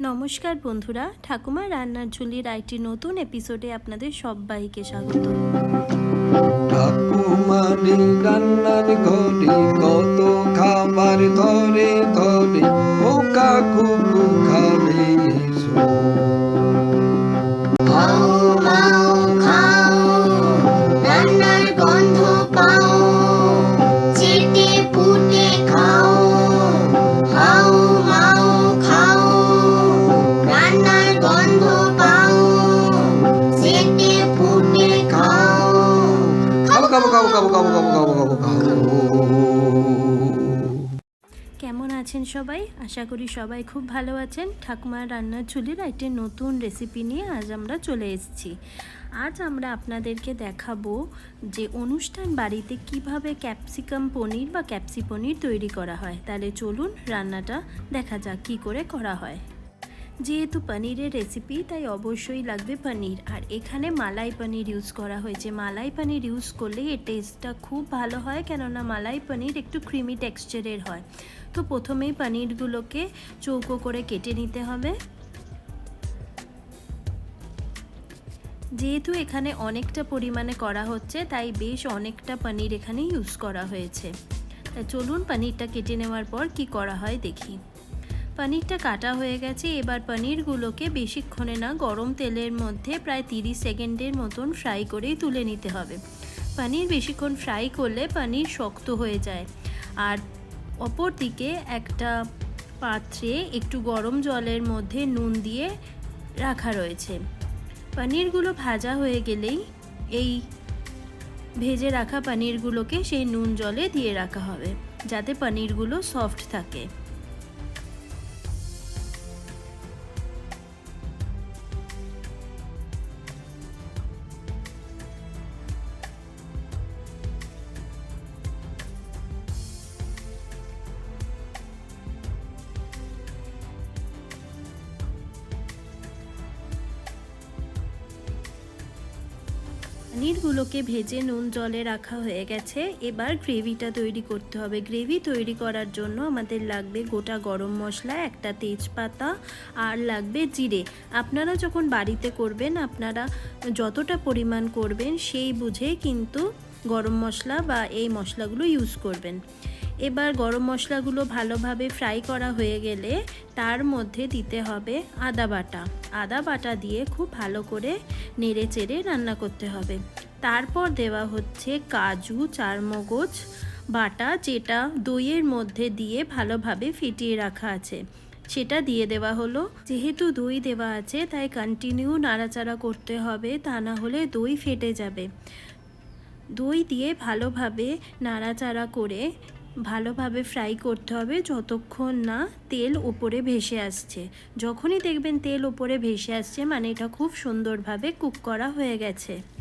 নমস্কার বন্ধুরা, ঠাকুমা রান্নার ঝুলির আইটি নতুন এপিসোডে আপনাদের সবাইকে স্বাগত। ঠাকুমারি রান্নার ঘরে কত খাবার আছেন সবাই? আশা করি সবাই খুব ভালো আছেন। ঠাকুমার রান্নার ঝুলির একটি নতুন রেসিপি নিয়ে আজ আমরা চলে এসেছি। আজ আমরা আপনাদেরকে দেখাবো যে অনুষ্ঠান বাড়িতে কীভাবে ক্যাপসিকাম পনির বা ক্যাপসি পনির তৈরি করা হয়। তাহলে চলুন রান্নাটা দেখা যাক কী করে করা হয়। যেহেতু পনিরের রেসিপি তাই অবশ্যই লাগবে পনির। আর এখানে মালাই পনির ইউজ করা হয়েছে। মালাই পনির ইউজ করলে এর টেস্টটা খুব ভালো হয়, কেননা মালাই পনির একটু ক্রিমি টেক্সচারের হয়। তো প্রথমেই পনিরগুলোকে চৌকো করে কেটে নিতে হবে। যেহেতু এখানে অনেকটা পরিমাণে করা হচ্ছে, তাই বেশ অনেকটা পনির এখানে ইউজ করা হয়েছে। চলুন পনিরটা কেটে নেওয়ার পর কি করা হয় দেখি। পনিরটা কাটা হয়ে গেছে, এবার পনিরগুলোকে বেশিক্ষণে না গরম তেলের মধ্যে প্রায় তিরিশ সেকেন্ডের মতন ফ্রাই করেই তুলে নিতে হবে। পনির বেশিক্ষণ ফ্রাই করলে পনির শক্ত হয়ে যায়। আর অপর দিকে একটা পাত্রে একটু গরম জলের মধ্যে নুন দিয়ে রাখা রয়েছে। পনিরগুলো ভাজা হয়ে গেলেই এই ভেজে রাখা পনিরগুলোকে সেই নুন জলে দিয়ে রাখা হবে, যাতে পনিরগুলো সফট থাকে। পনিরগুলোকে ভেজে নুন জলে রাখা হয়ে গেছে। এবার গ্রেভিটা তৈরি করতে হবে। গ্রেভি তৈরি করার জন্য আমাদের লাগবে গোটা গরম মশলা, একটা তেজপাতা আর লাগবে জিরে। আপনারা যখন বাড়িতে করবেন, আপনারা যতটা পরিমাণ করবেন সেই বুঝে কিন্তু গরম মশলা বা এই মশলাগুলো ইউজ করবেন। এবার গরম মশলাগুলো ভালোভাবে ফ্রাই করা হয়ে গেলে তার মধ্যে দিতে হবে আদা বাটা। আদা বাটা দিয়ে খুব ভালো করে নেড়ে চেড়ে রান্না করতে হবে। তারপর দেওয়া হচ্ছে কাজু, চারমগজ, বাটা যেটা দইয়ের মধ্যে দিয়ে ভালোভাবে ফিটিয়ে রাখা আছে। সেটা দিয়ে দেওয়া হলো। যেহেতু দই দেওয়া আছে, তাই কন্টিনিউ নাড়াচাড়া করতে হবে, তা না হলে দই ফেটে যাবে। দই দিয়ে ভালোভাবে নাড়াচাড়া করে ভালোভাবে ফ্রাই করতে হবে যতক্ষণ না তেল ওপরে ভেসে আসছে। যখনই দেখবেন তেল ওপরে ভেসে আসছে মানে এটা খুব সুন্দরভাবে কুক করা হয়ে গেছে।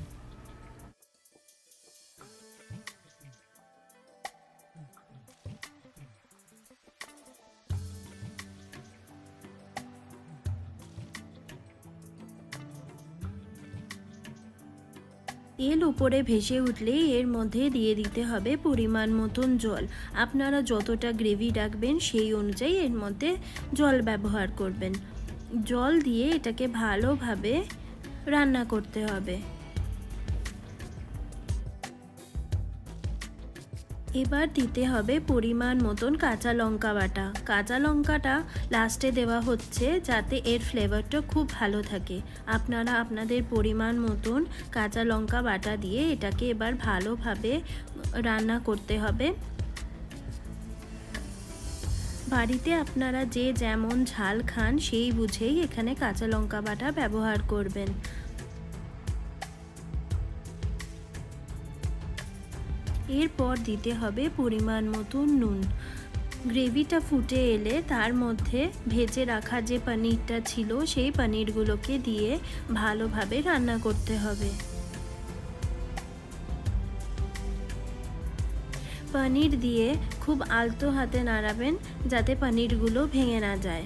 তেল উপরে ভেসে উঠলে এর মধ্যে দিয়ে দিতে হবে পরিমাণ মতন জল। আপনারা যতটা গ্রেভি রাখবেন সেই অনুযায়ী এর মধ্যে জল ব্যবহার করবেন। জল দিয়ে এটাকে ভালোভাবে রান্না করতে হবে। এবার দিতে হবে পরিমাণ মতন কাঁচা লঙ্কা বাটা। কাঁচা লঙ্কাটা লাস্টে দেওয়া হচ্ছে যাতে এর ফ্লেভারটা খুব ভালো থাকে। আপনারা আপনাদের পরিমাণ মতন কাঁচা লঙ্কা বাটা দিয়ে এটাকে এবার ভালোভাবে রান্না করতে হবে। বাড়িতে আপনারা যে যেমন ঝাল খান সেই বুঝেই এখানে কাঁচা লঙ্কা বাটা ব্যবহার করবেন। এরপর দিতে হবে পরিমাণ মতন নুন। গ্রেভিটা ফুটে এলে তার মধ্যে ভেজে রাখা যে পনিরটা ছিল, সেই পনিরগুলোকে দিয়ে ভালোভাবে রান্না করতে হবে। পনির দিয়ে খুব আলতো হাতে নাড়াবেন যাতে পনিরগুলো ভেঙে না যায়।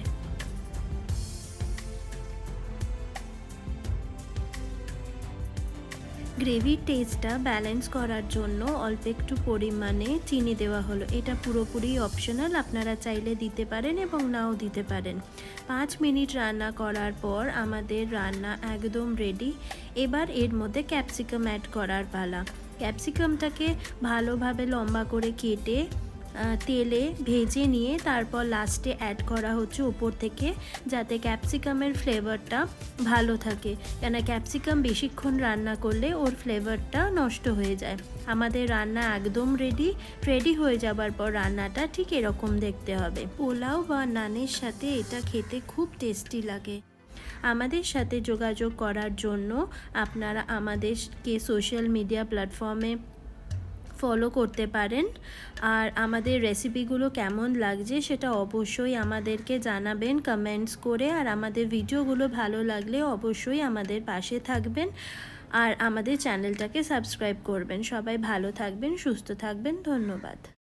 গ্রেভির টেস্টটা ব্যালেন্স করার জন্য অল্প একটু পরিমাণে চিনি দেওয়া হলো। এটা পুরোপুরি অপশনাল আপনারা চাইলে দিতে পারেন এবং নাও দিতে পারেন। পাঁচ মিনিট রান্না করার পর আমাদের রান্না একদম রেডি এবার এর মধ্যে ক্যাপসিকাম অ্যাড করার পালা। ক্যাপসিকামটাকে ভালোভাবে লম্বা করে কেটে তেলে ভেজে নিয়ে তারপর লাস্টে অ্যাড করা হচ্ছে উপর থেকে যাতে ক্যাপসিকামের ফ্লেভারটা ভালো থাকে। কেন ক্যাপসিকাম বেশিক্ষণ রান্না করলে ওর ফ্লেভারটা নষ্ট হয়ে যায়। আমাদের রান্না একদম রেডি রেডি হয়ে যাবার পর রান্নাটা ঠিক এরকম দেখতে হবে। পোলাও বা নানের সাথে এটা খেতে খুব টেস্টি লাগে। আমাদের সাথে যোগাযোগ করার জন্য আপনারা আমাদেরকে সোশ্যাল মিডিয়া প্ল্যাটফর্মে ফলো করতে পারেন। আর আমাদের রেসিপিগুলো কেমন লাগছে সেটা অবশ্যই আমাদেরকে জানাবেন কমেন্টস করে। আর আমাদের ভিডিওগুলো ভালো লাগলে অবশ্যই আমাদের পাশে থাকবেন। আর আমাদের চ্যানেলটাকে সাবস্ক্রাইব করবেন। সবাই ভালো থাকবেন, সুস্থ থাকবেন। ধন্যবাদ।